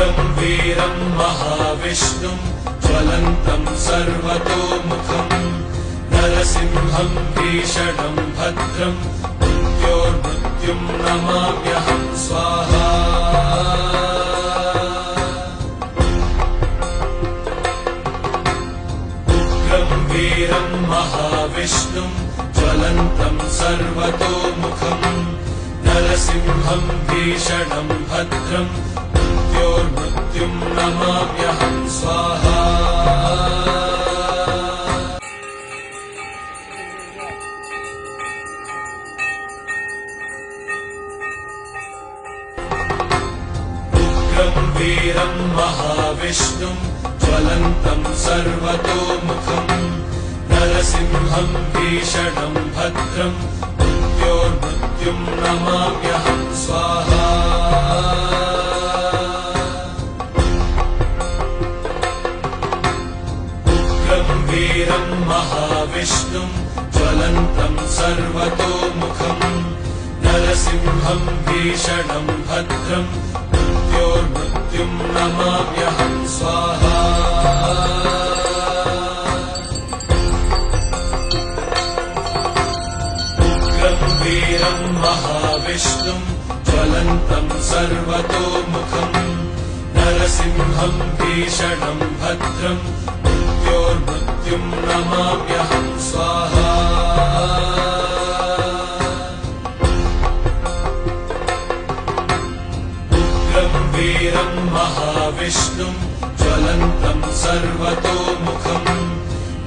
वीरम् महाविष्णुम् ज्वलन्तम् सर्वतोमुखम् नरसिंहम् भीषणम् भद्रम् मृत्योर्मृत्युम् नमाम्यहम् स्वाहा। वीरम् महाविष्णुम् ज्वलन्तम् सर्वतोमुखम् नरसिंहम् भीषणम् भद्रम् वीरम् महाविष्णुम् ज्वलन्तम् सर्वतोमुखम् नरसिंहम् भीषणम् भद्रम् मृत्योर्मृत्युम् नमाम्यहम् स्वाहा महाविष्णुम् ज्वलन्तम् सर्वतोमुखम् नरसिंहम् भीषणम् भद्रम् मृत्योर्मृत्युम् नमाम्यहम् स्वाहा। वीरम् महाविष्णुम् ज्वलन्तम् सर्वतोमुखम् नरसिंहम् भीषणम् भद्रम् मृत्योर्मृत्युम् स्वाहा। उग्रम् वीरम् महाविष्णुम् ज्वलन्तम् सर्वतोमुखम्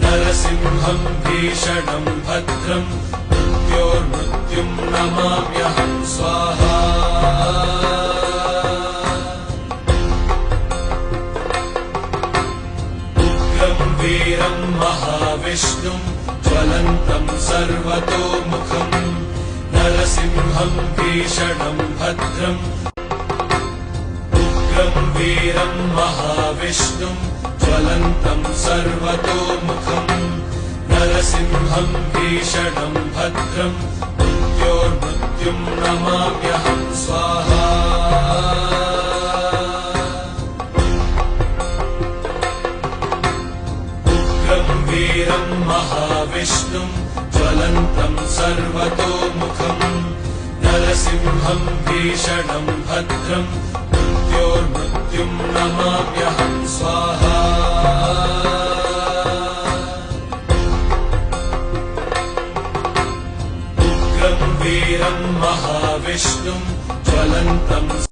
नरसिंहम् भीषणम् भद्रम् मृत्योर्मृत्युम् नमाम्यहम् स्वाहा उग्रम् वीरम् महाविष्णुम् ज्वलन्तम् सर्वतोमुखम् नरसिंहम् भीषणम् भद्रम् मृत्योर्मृत्युम् नमाम्यहम् महाविष्णुम् ज्वलन्तम् सर्वतोमुखम् नरसिंहम् भीषणम् भद्रम् मृत्योर्मृत्युम् नमाम्यहम् स्वाहा। उग्रम् वीरम् महाविष्णुम् ज्वलन्तम्